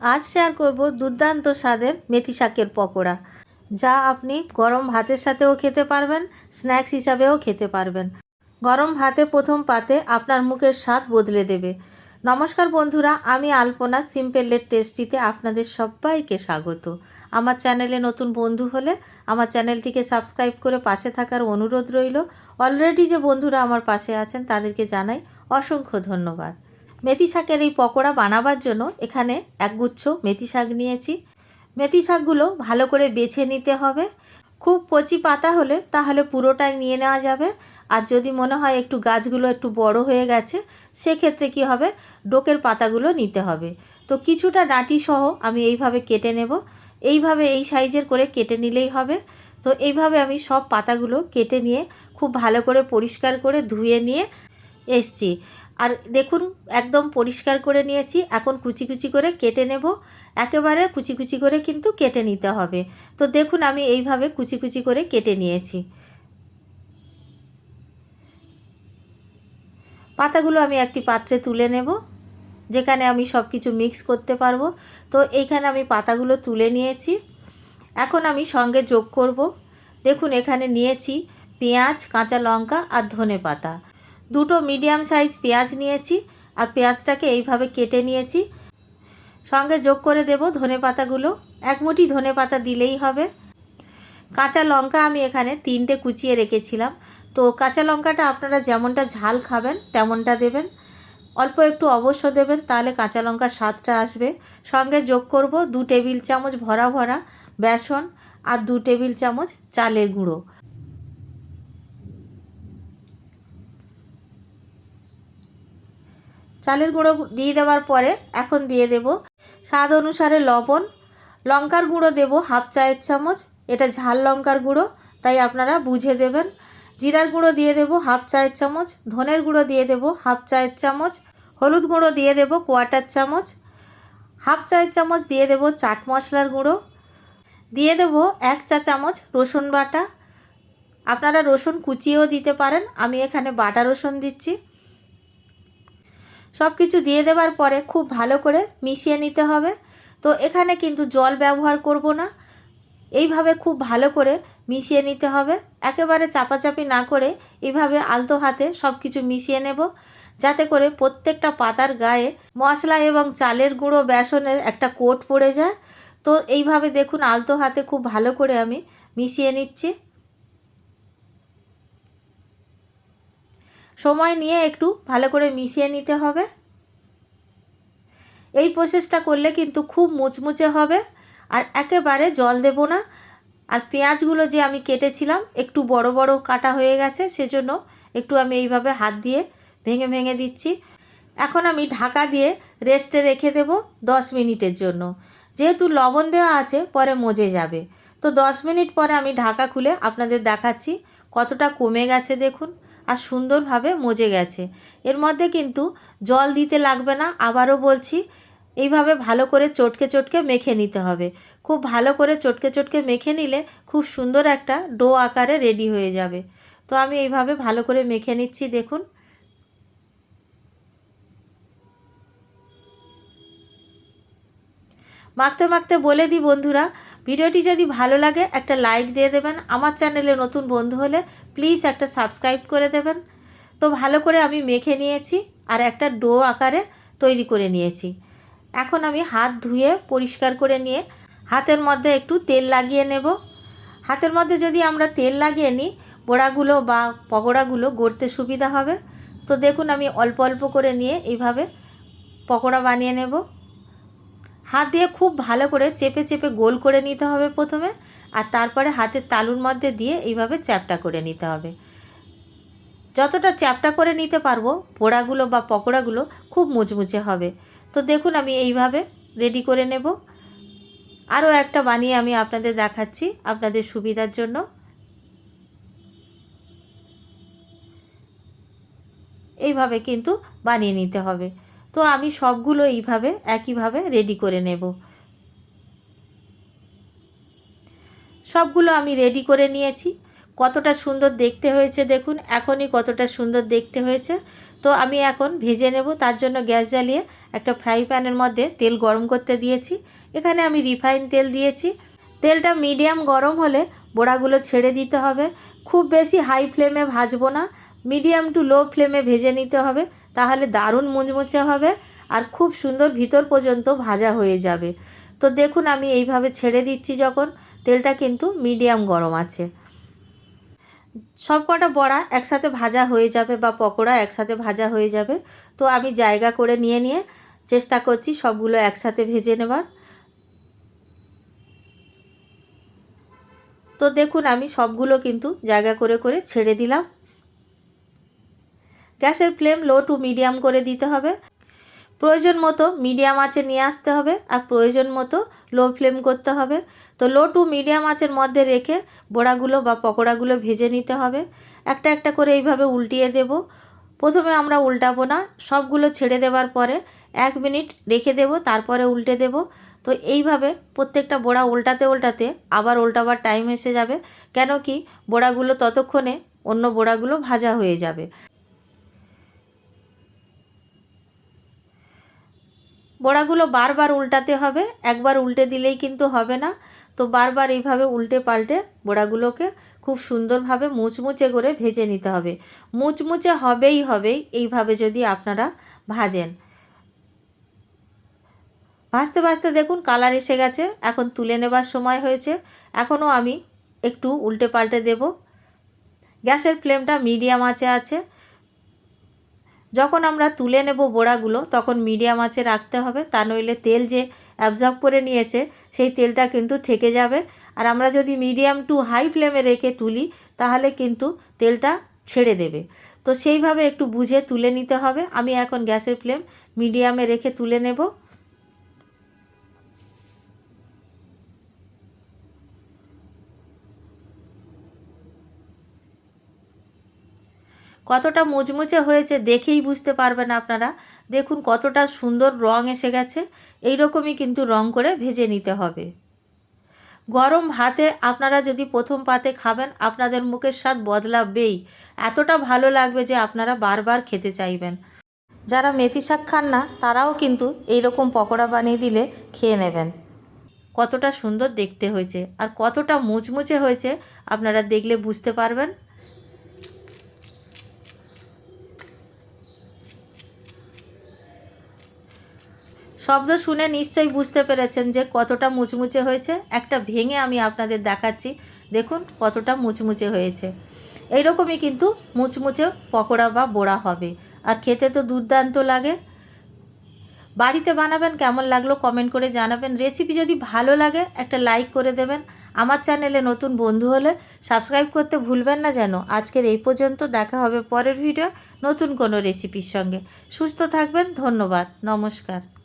আজ শেয়ার করব দুর্দান্ত স্বাদের মেথি শাকের পকোড়া, যা আপনি গরম ভাতের সাথেও খেতে পারবেন, স্ন্যাক্স হিসাবেও খেতে পারবেন। গরম ভাতে প্রথম পাতে আপনার মুখের স্বাদ বদলে দেবে। নমস্কার বন্ধুরা, আমি আলপনা সিম্পলের টেস্টিতে আপনাদের সবাইকে স্বাগত। আমার চ্যানেলে নতুন বন্ধু হলে আমার চ্যানেলটিকে সাবস্ক্রাইব করে পাশে থাকার অনুরোধ রইল। অলরেডি যে বন্ধুরা আমার পাশে আছেন, তাদেরকে জানাই অসংখ্য ধন্যবাদ। মেথি শাকের এই পকোড়া বানাবার জন্য এখানে একগুচ্ছ মেথি শাক নিয়েছি। মেথি শাকগুলো ভালো করে বেছে নিতে হবে। খুব কচি পাতা হলে তাহলে পুরোটাই নিয়ে নেওয়া যাবে। আর যদি মনে হয় একটু গাছগুলো একটু বড় হয়ে গেছে, সেক্ষেত্রে কি হবে? ডোকের পাতাগুলো নিতে হবে। তো কিছুটা ডাঁটি সহ আমি এইভাবে কেটে নেব। এইভাবে এই সাইজের করে কেটে নিলেই হবে। তো এইভাবে আমি সব পাতাগুলো কেটে নিয়ে খুব ভালো করে পরিষ্কার করে ধুয়ে নিয়ে এসছি। আর দেখুন, একদম পরিষ্কার করে নিয়েছি। এখন কুচি কুচি করে কেটে নেব। একেবারে কুচি কুচি করে কিন্তু কেটে নিতে হবে। তো দেখুন, আমি এইভাবে কুচি কুচি করে কেটে নিয়েছি। পাতাগুলো আমি একটি পাত্রে তুলে নেব, যেখানে আমি সব কিছু মিক্স করতে পারব। তো এইখানে আমি পাতাগুলো তুলে নিয়েছি। এখন আমি সঙ্গে যোগ করব। দেখুন, এখানে নিয়েছি পেঁয়াজ, কাঁচা লঙ্কা আর ধনে পাতা। দুটো মিডিয়াম সাইজ পেঁয়াজ নিয়েছি আর পেঁয়াজটাকে এইভাবে কেটে নিয়েছি। সঙ্গে যোগ করে দেব ধনে পাতাগুলো। এক ধনে পাতা দিলেই হবে। কাঁচা লঙ্কা আমি এখানে তিনটে কুচিয়ে রেখেছিলাম। তো কাঁচা লঙ্কাটা আপনারা যেমনটা ঝাল খাবেন, তেমনটা দেবেন। অল্প একটু অবশ্য দেবেন, তাহলে কাঁচা লঙ্কার স্বাদটা আসবে। সঙ্গে যোগ করব দু টেবিল চামচ ভরা ভরা বেসন আর দু টেবিল চামচ চালের গুঁড়ো। চালের গুঁড়ো দিয়ে দেওয়ার পরে এখন দিয়ে দেব স্বাদ অনুসারে লবণ। লঙ্কার গুঁড়ো দেব হাফ চায়ের চামচ। এটা ঝাল লঙ্কার গুঁড়ো, তাই আপনারা বুঝে দেবেন। জিরার গুঁড়ো দিয়ে দেব হাফ চায়ের চামচ। ধনের গুঁড়ো দিয়ে দেব হাফ চায়ের চামচ। হলুদ গুঁড়ো দিয়ে দেব কোয়াটার চামচ। হাফ চায়ের চামচ দিয়ে দেব চাট মশলার গুঁড়ো। দিয়ে দেব এক চা চামচ রসুন বাটা। আপনারা রসুন কুচিয়েও দিতে পারেন। আমি এখানে বাটা রসুন দিচ্ছি। সব কিছু দিয়ে দেওয়ার পরে খুব ভালো করে মিশিয়ে নিতে হবে। তো এখানে কিন্তু জল ব্যবহার করব না। এইভাবে খুব ভালো করে মিশিয়ে নিতে হবে। একেবারে চাপাচাপি না করে এইভাবে আলতো হাতে সব কিছু মিশিয়ে নেব। যাতে করে প্রত্যেকটা পাতার গায়ে মশলা এবং চালের গুঁড়ো বেসনের একটা কোট পড়ে যায়। তো এইভাবে দেখুন আলতো হাতে খুব ভালো করে আমি মিশিয়ে নিচ্ছি। সময় নিয়ে একটু ভালো করে মিশিয়ে নিতে হবে। এই প্রসেসটা করলে কিন্তু খুব মুচমুচে হবে। আর একেবারে জল দেব না। আর পেঁয়াজগুলো যে আমি কেটেছিলাম একটু বড় বড় কাটা হয়ে গেছে, সেজন্য একটু আমি এইভাবে হাত দিয়ে ভেঙে ভেঙে দিচ্ছি। এখন আমি ঢাকা দিয়ে রেস্টে রেখে দেব দশ মিনিটের জন্য। যেহেতু লবণ দেওয়া আছে, পরে মজে যাবে। তো দশ মিনিট পরে আমি ঢাকা খুলে আপনাদের দেখাচ্ছি কতটা কমে গেছে দেখুন। আর সুন্দরভাবে মজে গেছে। এর মধ্যে কিন্তু জল দিতে লাগবে না, আবারও বলছি, এইভাবে ভালো করে চটকে চটকে মেখে নিতে হবে। খুব ভালো করে চটকে চটকে মেখে নিলে খুব সুন্দর একটা ডো আকারে রেডি হয়ে যাবে। তো আমি এইভাবে ভালো করে মেখে নিচ্ছি, দেখুন। মাখতে মাখতে বলে দিই বন্ধুরা, ভিডিওটি যদি ভালো লাগে একটা লাইক দিয়ে দেবেন, আমার চ্যানেলে নতুন বন্ধু হলে প্লিজ একটা সাবস্ক্রাইব করে দেবেন। তো ভালো করে আমি মেখে নিয়েছি আর একটা ডো আকারে তৈরি করে নিয়েছি। এখন আমি হাত ধুয়ে পরিষ্কার করে নিয়ে হাতের মধ্যে একটু তেল লাগিয়ে নেব। হাতের মধ্যে যদি আমরা তেল লাগিয়ে নিই, বড়াগুলো বা পকোড়াগুলো গড়তে সুবিধা হবে। তো দেখুন আমি অল্প অল্প করে নিয়ে এইভাবে পকোড়া বানিয়ে নেব। হাত দিয়ে খুব ভালো করে চেপে চেপে গোল করে নিতে হবে প্রথমে, আর তারপরে হাতের তালুর মধ্যে দিয়ে এইভাবে চ্যাপটা করে নিতে হবে। যতটা চ্যাপটা করে নিতে পারব, পোড়াগুলো বা পকোড়াগুলো খুব মুচমুচে হবে। তো দেখুন, আমি এইভাবে রেডি করে নেব। আরও একটা বানিয়ে আমি আপনাদের দেখাচ্ছি আপনাদের সুবিধার জন্য। এইভাবে কিন্তু বানিয়ে নিতে হবে। তো আমি সবগুলো এইভাবে, একইভাবে রেডি করে নেব। সবগুলো আমি রেডি করে নিয়েছি। কতটা সুন্দর দেখতে হয়েছে দেখুন, এখনই কতটা সুন্দর দেখতে হয়েছে। তো আমি এখন ভেজে নেব, তার জন্য গ্যাস জ্বালিয়ে একটা ফ্রাই প্যানের মধ্যে তেল গরম করতে দিয়েছি। এখানে আমি রিফাইন তেল দিয়েছি। তেলটা মিডিয়াম গরম হলে বড়াগুলো ছেড়ে দিতে হবে। খুব বেশি হাই ফ্লেমে ভাজবো না মিডিয়াম টু লো ফ্লেমে ভেজে নিতে হবে। তাহলে দারুণ মুচমুচে হবে আর খুব সুন্দর ভিতর পর্যন্ত ভাজা হয়ে যাবে। তো দেখুন আমি এইভাবে ছেড়ে দিচ্ছি যখন, তেলটা কিন্তু মিডিয়াম গরম আছে। সব কটা বড়া একসাথে ভাজা হয়ে যাবে বা পকোড়া একসাথে ভাজা হয়ে যাবে। তো আমি জায়গা করে নিয়ে নিয়ে চেষ্টা করছি সবগুলো একসাথে ভেজে নেবার। তো দেখুন আমি সবগুলো কিন্তু জায়গা করে করে ছেড়ে দিলাম। গ্যাসের ফ্লেম লো টু মিডিয়াম করে দিতে হবে। প্রয়োজন মতো মিডিয়াম আঁচে নিয়ে আসতে হবে আর প্রয়োজন মতো লো ফ্লেম করতে হবে। তো লো টু মিডিয়াম আঁচের মধ্যে রেখে বড়াগুলো বা পকোড়াগুলো ভেজে নিতে হবে। একটা একটা করে এইভাবে উল্টিয়ে দেব। প্রথমে আমরা উল্টাবো না, সবগুলো ছেড়ে দেওয়ার পরে এক মিনিট রেখে দেব, তারপরে উল্টে দেব। তো এইভাবে প্রত্যেকটা বড়া উল্টাতে উল্টাতে আবার উল্টাবার টাইম এসে যাবে। কেন কি বোড়াগুলো ততক্ষণে অন্য বোড়াগুলো ভাজা হয়ে যাবে। বড়াগুলো বারবার উল্টাতে হবে, একবার উল্টে দিলেই কিন্তু হবে না। তো বারবার এইভাবে উল্টে পাল্টে বড়াগুলোকে খুব সুন্দরভাবে মুচমুচে করে ভেজে নিতে হবে। মুচমুচে হবেই হবেই এইভাবে যদি আপনারা ভাজেন। ভাজতে ভাজতে দেখুন কালার এসে গেছে, এখন তুলে নেবার সময় হয়েছে। এখনও আমি একটু উল্টে পাল্টে দেব। গ্যাসের ফ্লেমটা মিডিয়াম আঁচে আছে। যখন আমরা তুলে নেব বোড়াগুলো, তখন মিডিয়াম আঁচে রাখতে হবে। তা নইলে তেল যে অ্যাবজর্ব করে নিয়েছে, সেই তেলটা কিন্তু থেকে যাবে। আর আমরা যদি মিডিয়াম টু হাই ফ্লেমে রেখে তুলি, তাহলে কিন্তু তেলটা ছেড়ে দেবে। তো সেইভাবে একটু বুঝে তুলে নিতে হবে। আমি এখন গ্যাসের ফ্লেম মিডিয়ামে রেখে তুলে নেব। কতটা মুচমুচে হয়েছে দেখেই বুঝতে পারবেন আপনারা। দেখুন কতটা সুন্দর রং এসে গেছে এই রকমই কিন্তু রং করে ভেজে নিতে হবে। গরম ভাতে আপনারা যদি প্রথম পাতে খাবেন, আপনাদের মুখের স্বাদ বদলাবেই। এতটা ভালো লাগবে যে আপনারা বারবার খেতে চাইবেন। যারা মেথি শাক খান না, তারাও কিন্তু এই রকম পকোড়া বানিয়ে দিলে খেয়ে নেবেন। কতটা সুন্দর দেখতে হয়েছে আর কতটা মুচমুচে হয়েছে আপনারা দেখলে বুঝতে পারবেন। শব্দ শুনে নিশ্চয়ই বুঝতে পেরেছেন যে কতটা মুচমুচে হয়েছে। একটা ভেঙে আমি আপনাদের দেখাচ্ছি। দেখুন কতটা মুচমুচে হয়েছে। এইরকমই কিন্তু মুচমুচে পকোড়া বা বোড়া হবে। আর খেতে তো দুর্দান্ত লাগে। বাড়িতে বানাবেন কেমন লাগল কমেন্ট করে জানাবেন। রেসিপি যদি ভালো লাগে একটা লাইক করে দেবেন। আমার চ্যানেলে নতুন বন্ধু হলে সাবস্ক্রাইব করতে ভুলবেন না যেন। আজকের এই পর্যন্ত দেখা হবে পরের ভিডিও নতুন কোনো রেসিপির সঙ্গে। সুস্থ থাকবেন, ধন্যবাদ, নমস্কার।